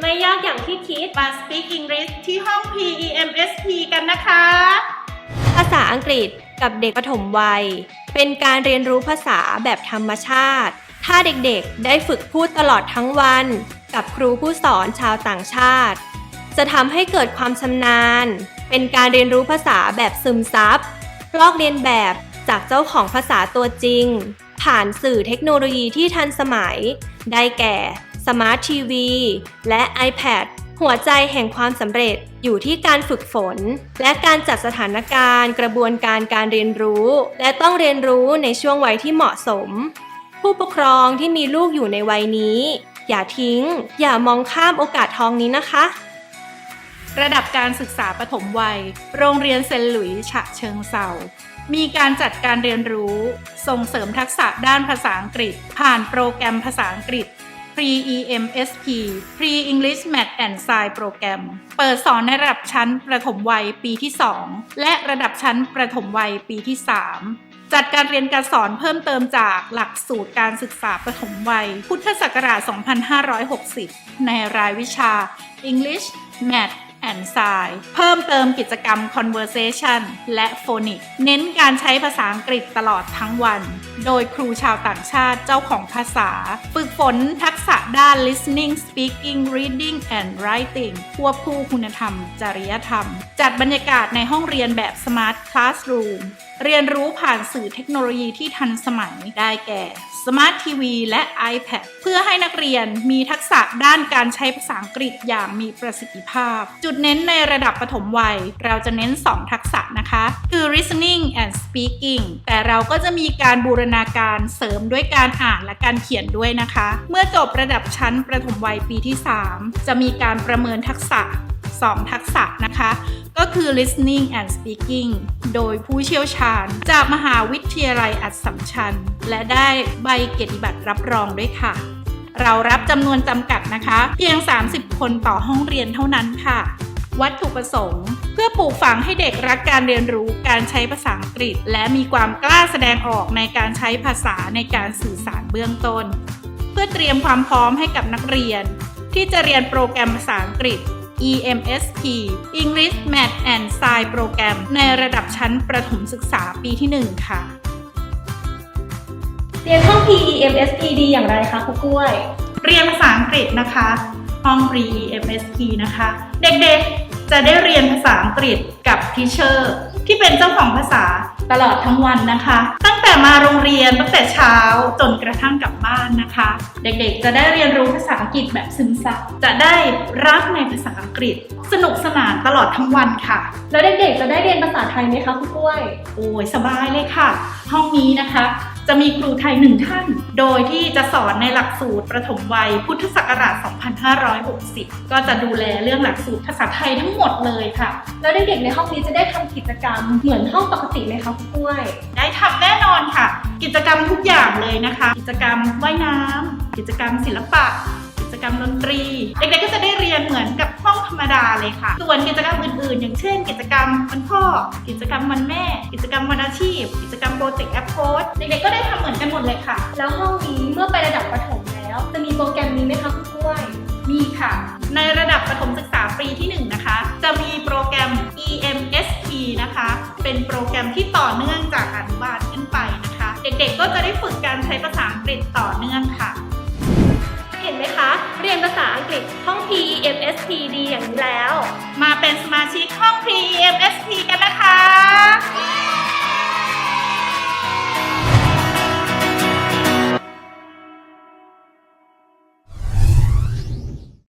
ไม่ยากอย่างที่คิด มา Speak English ที่ห้อง PEMSP กันนะคะ ภาษาอังกฤษกับเด็กประถมวัย เป็นการเรียนรู้ภาษาแบบธรรมชาติ ถ้าเด็กๆ ได้ฝึกพูดตลอดทั้งวัน กับครูผู้สอนชาวต่างชาติ จะทำให้เกิดความชำนาญ เป็นการเรียนรู้ภาษาแบบซึมซับ ลอกเรียนแบบจากเจ้าของภาษาตัวจริง ผ่านสื่อเทคโนโลยีที่ทันสมัย ได้แก่สมาร์ททีวีและ iPad หัวใจแห่งความสำเร็จอยู่ที่การฝึกฝน และการจัดสถานการณ์ กระบวนการการเรียนรู้ และต้องเรียนรู้ในช่วงวัยที่เหมาะสม ผู้ปกครองที่มีลูกอยู่ในวัยนี้ อย่าทิ้ง อย่ามองข้ามโอกาสทองนี้นะคะ ระดับการศึกษาปฐมวัย โรงเรียนเซนหลุยส์ฉะเชิงเซา มีการจัดการเรียนรู้ ส่งเสริมทักษะด้านภาษาอังกฤษ ผ่านโปรแกรมภาษาอังกฤษ Pre-EMSP Pre-English Math and Science โปรแกรม เปิดสอนในระดับชั้นประถมวัยปีที่ 2 และระดับชั้นประถมวัยปีที่ 3จัดการเรียนการสอนเพิ่มเติมจากหลักสูตรการศึกษาประถมวัย พุทธศักราช 2560 ในรายวิชา English Math and Sign เพิ่มเติมกิจกรรม Conversation และ Phonic เน้นการใช้ภาษาอังกฤษตลอดทั้งวัน โดยครูชาวต่างชาติเจ้าของภาษา ฝึกฝนทัก ด้าน listening speaking reading and writing ควบคู่คุณธรรม จริยธรรม จัดบรรยากาศในห้องเรียนแบบ Smart Classroom เรียนรู้ผ่านสื่อเทคโนโลยีที่ทันสมัยได้แก่ Smart TV และ iPad เพื่อให้นักเรียนมีทักษะด้านการใช้ภาษาอังกฤษอย่างมีประสิทธิภาพ จุดเน้นในระดับปฐมวัย เราจะเน้น 2 ทักษะนะคะ คือ listening and speaking แต่เราก็จะมีการบูรณาการเสริมด้วยการอ่านและการเขียนด้วยนะคะ เมื่อจบระดับชั้นประถมวัยปีที่ 3 จะมีการประเมินทักษะ 2 ทักษะนะคะ ก็คือ listening and speaking โดยผู้เชี่ยวชาญ จากมหาวิทยาลัยอัสสัมชัญ และได้ใบเกียรติบัตรรับรองด้วยค่ะ เรารับจำนวนจำกัดนะคะ เพียง 30 คนต่อห้องเรียนเท่านั้นค่ะ วัตถุประสงค์ เพื่อปลูกฝังให้เด็กรักการเรียนรู้การใช้ภาษาอังกฤษ และมีความกล้าแสดงออกในการใช้ภาษาในการสื่อสารเบื้องต้น เพื่อเตรียมความพร้อมให้กับนักเรียน ที่จะเรียนโปรแกรมภาษาอังกฤษ EMSP English Math and Science โปรแกรมในระดับชั้นประถมศึกษาปีที่ 1 ค่ะ เรียนห้อง PEMSP ดีอย่างไรคะครูกล้วย เรียนภาษาอังกฤษนะคะ ห้อง Pre-EMSP นะคะ เด็กๆ จะได้เรียนภาษาอังกฤษกับทีเชอร์ ที่เป็นเจ้าของภาษาตลอดทั้งวันนะคะ ตั้งแต่มาโรงเรียนตั้งแต่เช้าจนกระทั่งกลับบ้านนะคะ เด็กๆ จะได้เรียนรู้ภาษาอังกฤษแบบซึมซับจะได้รักในภาษาอังกฤษ สนุกสนานตลอดทั้งวันค่ะ แล้วเด็กๆจะได้เรียนภาษาไทยไหมคะคุณกล้วย โอ้ยสบายเลยค่ะ ห้องนี้นะคะ จะมีครูไทยหนึ่งท่าน โดยที่จะสอนในหลักสูตรประถมวัยพุทธศักราช 2560 ก็จะดูแลเรื่องหลักสูตรภาษาไทยทั้งหมดเลยค่ะ แล้วเด็กๆในห้องนี้จะได้ทำกิจกรรมเหมือนห้องปกติไหมคะครูกล้วย ได้ทำแน่นอนค่ะ กิจกรรมทุกอย่างเลยนะคะ กิจกรรมว่ายน้ำกิจกรรมศิลปะกิ จกรรมดนตรี เด็กๆก็จะได้เรียนเหมือนกับห้องธรรมดาเลยค่ะ ส่วนกิจกรรมอื่นๆ อย่างเช่น กิจกรรมวันพ่อ กิจกรรมวันแม่ กิจกรรมวันอาชีพ กิจกรรมโปรเจกต์แอปโค้ดเด็กๆก็ได้ทำเหมือนกันหมดเลยค่ะ แล้วห้องนี้เมื่อไประดับประถมแล้ว จะมีโปรแกรมนี้ไหมคะครูกล้วยมีค่ะ ในระดับประถมศึกษาปีที่ 1 นะคะ จะมีโปรแกรม EMSP นะคะ เป็นโปรแกรมที่ต่อเนื่องจากอนุบาลขึ้นไปนะคะ เด็กๆก็จะได้ฝึกการใช้ภาษาอังกฤษต่อเนื่องค่ะ ภาษาอังกฤษห้อง PEMSP ดีอย่างนี้แล้ว มาเป็นสมาชิกห้อง Pre-EMSP กันนะคะ